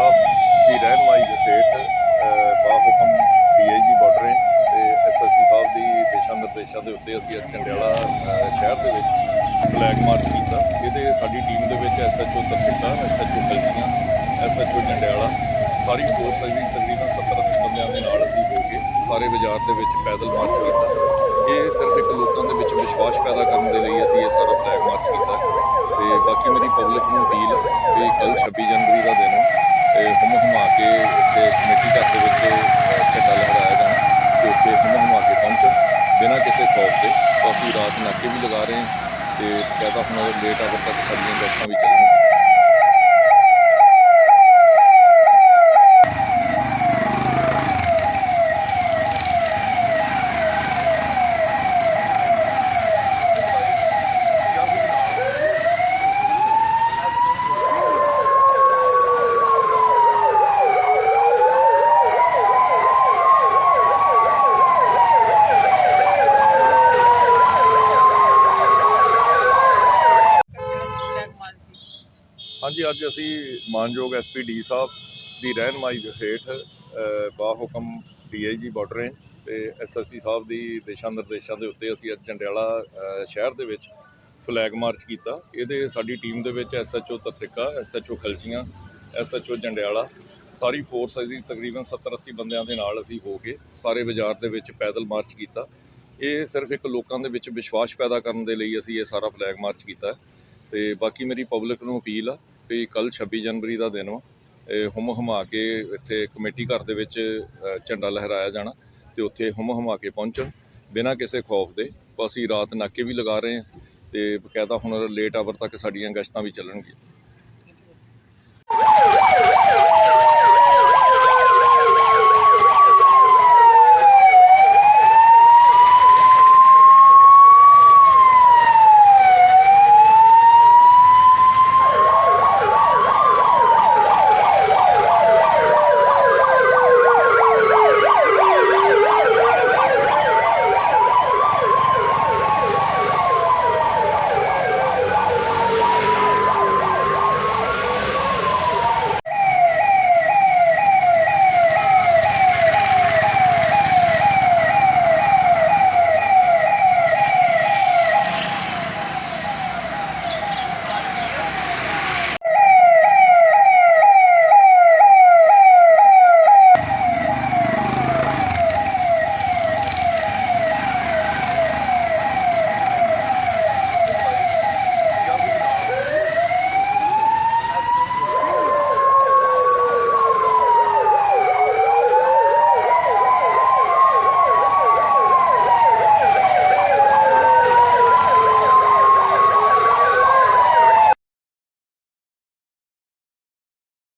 ਸਾਹਿਬ ਦੀ ਰਹਿਨਮਾਈ ਦੇ ਹੇਠ ਅ, ਬਾਹੁਕਮ ਡੀਆਈਜੀ ਬਾਰਡਰ ਤੇ ਐਸਐਸਪੀ ਸਾਹਿਬ ਦੀ ਦਿਸ਼ਾ ਨਿਰਦੇਸ਼ਾਂ ਦੇ ਉੱਤੇ ਅਸੀਂ ਅੱਜ ਜੰਡਿਆਲਾ ਸ਼ਹਿਰ ਦੇ ਵਿੱਚ ਫਲੈਗ ਮਾਰਚ ਕੀਤਾ। ਇਹਦੇ ਸਾਡੀ ਟੀਮ ਦੇ ਵਿੱਚ SHO Tarsikka SHO Khalchian SHO Jandiala ਸਾਰੀ ਫੋਰਸ ਹੈ ਜੀ ਤਕਰੀਬਨ 70 80 ਬੰਦਿਆਂ ਦੇ ਨਾਲ ਅਸੀਂ ਹੋ ਕੇ ਸਾਰੇ ਬਾਜ਼ਾਰ ਦੇ ਵਿੱਚ ਪੈਦਲ ਮਾਰਚ ਕੀਤਾ। ਇਹ ਸਿਰਫ ਇੱਕ ਲੋਕਾਂ ਦੇ ਵਿੱਚ ਵਿਸ਼ਵਾਸ ਪੈਦਾ ਕਰਨ ਦੇ ਲਈ ਅਸੀਂ ਇਹ ਸਾਰਾ ਫਲੈਗ ਮਾਰਚ ਕੀਤਾ। ਤੇ ਬਾਕੀ ਮੇਰੀ ਪਬਲਿਕ ਨੂੰ ਅਪੀਲ ਹੈ ਕਿ ਕੱਲ 26 ਜਨਵਰੀ ਦਾ ਦਿਨ ਹੈ ਤੇ ਹੁਮ ਹੁਮਾ ਕੇ ਉੱਥੇ ਕਮੇਟੀ ਘਰ ਦੇ ਵਿੱਚ ਅ, ਝੰਡਾ ਲਹਿਰਾਇਆ ਜਾਣਾ ਤੇ ਉੱਥੇ ਹੁਮ ਹੁਮਾ ਕੇ ਪਹੁੰਚਣ ਬਿਨਾਂ ਕਿਸੇ ਖੌਫ ਦੇ। ਅਸੀਂ ਰਾਤ ਨਾਕੇ ਵੀ ਲਗਾ ਰਹੇ ਹਾਂ ਤੇ ਕਹਿੰਦਾ ਹੁਣ ਲੇਟ ਆਵਰ ਤੱਕ ਸਾਡੀਆਂ ਗਸ਼ਤਾਂ ਵੀ ਚੱਲਣ ਹਾਂਜੀ ਅੱਜ ਅਸੀਂ ਮਾਨਯੋਗ ਐਸਪੀ ਡੀ ਸਾਹਿਬ ਦੀ ਰਹਿਨਮਾਈ ਦੇ ਹੇਠ ਅ, ਬਾਹੁਕਮ ਡੀਆਈਜੀ ਬਾਰਡਰ ਰੇਂਜ ਤੇ ਐਸਐਸਪੀ ਸਾਹਿਬ ਦੀ ਦਿਸ਼ਾ ਨਿਰਦੇਸ਼ਾਂ ਦੇ ਉੱਤੇ ਅਸੀਂ ਅੱਜ ਜੰਡਿਆਲਾ ਸ਼ਹਿਰ ਦੇ ਵਿੱਚ ਫਲੈਗ ਮਾਰਚ ਕੀਤਾ। ਇਹਦੇ ਸਾਡੀ ਟੀਮ ਦੇ ਵਿੱਚ SHO Tarsikka SHO Khalchian SHO Jandiala ਸਾਰੀ ਫੋਰਸ ਅਸੀਂ ਤਕਰੀਬਨ 70 80 ਬੰਦਿਆਂ ਦੇ ਨਾਲ ਅਸੀਂ ਹੋ ਕੇ ਸਾਰੇ ਬਾਜ਼ਾਰ ਦੇ ਵਿੱਚ ਪੈਦਲ ਮਾਰਚ ਕੀਤਾ। ਇਹ ਸਿਰਫ ਇੱਕ ਲੋਕਾਂ ਦੇ ਵਿੱਚ ਵਿਸ਼ਵਾਸ ਪੈਦਾ ਕਰਨ ਦੇ ਲਈ ਅਸੀਂ ਇਹ ਸਾਰਾ ਫਲੈਗ ਮਾਰਚ ਕੀਤਾ। ਤੇ ਬਾਕੀ ਮੇਰੀ ਪਬਲਿਕ ਨੂੰ ਅਪੀਲ ਆ ਵੀ ਕੱਲ 26 ਜਨਵਰੀ ਦਾ ਦਿਨ ਵਾ। ਇਹ ਹੁਮ ਹੁਮਾ ਕੇ ਇੱਥੇ ਕਮੇਟੀ ਘਰ ਦੇ ਵਿੱਚ ਝੰਡਾ ਲਹਿਰਾਇਆ ਜਾਣਾ ਤੇ ਉੱਥੇ ਹੁਮ ਹੁਮਾ ਕੇ ਪਹੁੰਚਣ, ਬਿਨਾਂ ਕਿਸੇ ਖੌਫ ਦੇ। ਅਸੀਂ ਰਾਤ ਨਾਕੇ ਵੀ ਲਗਾ ਰਹੇ ਹਾਂ ਤੇ ਬਕਾਇਦਾ ਹੁਣ ਲੇਟ ਆਵਰ ਤੱਕ ਸਾਡੀਆਂ ਗਸ਼ਤਾਂ ਵੀ ਚੱਲਣਗੀਆਂ।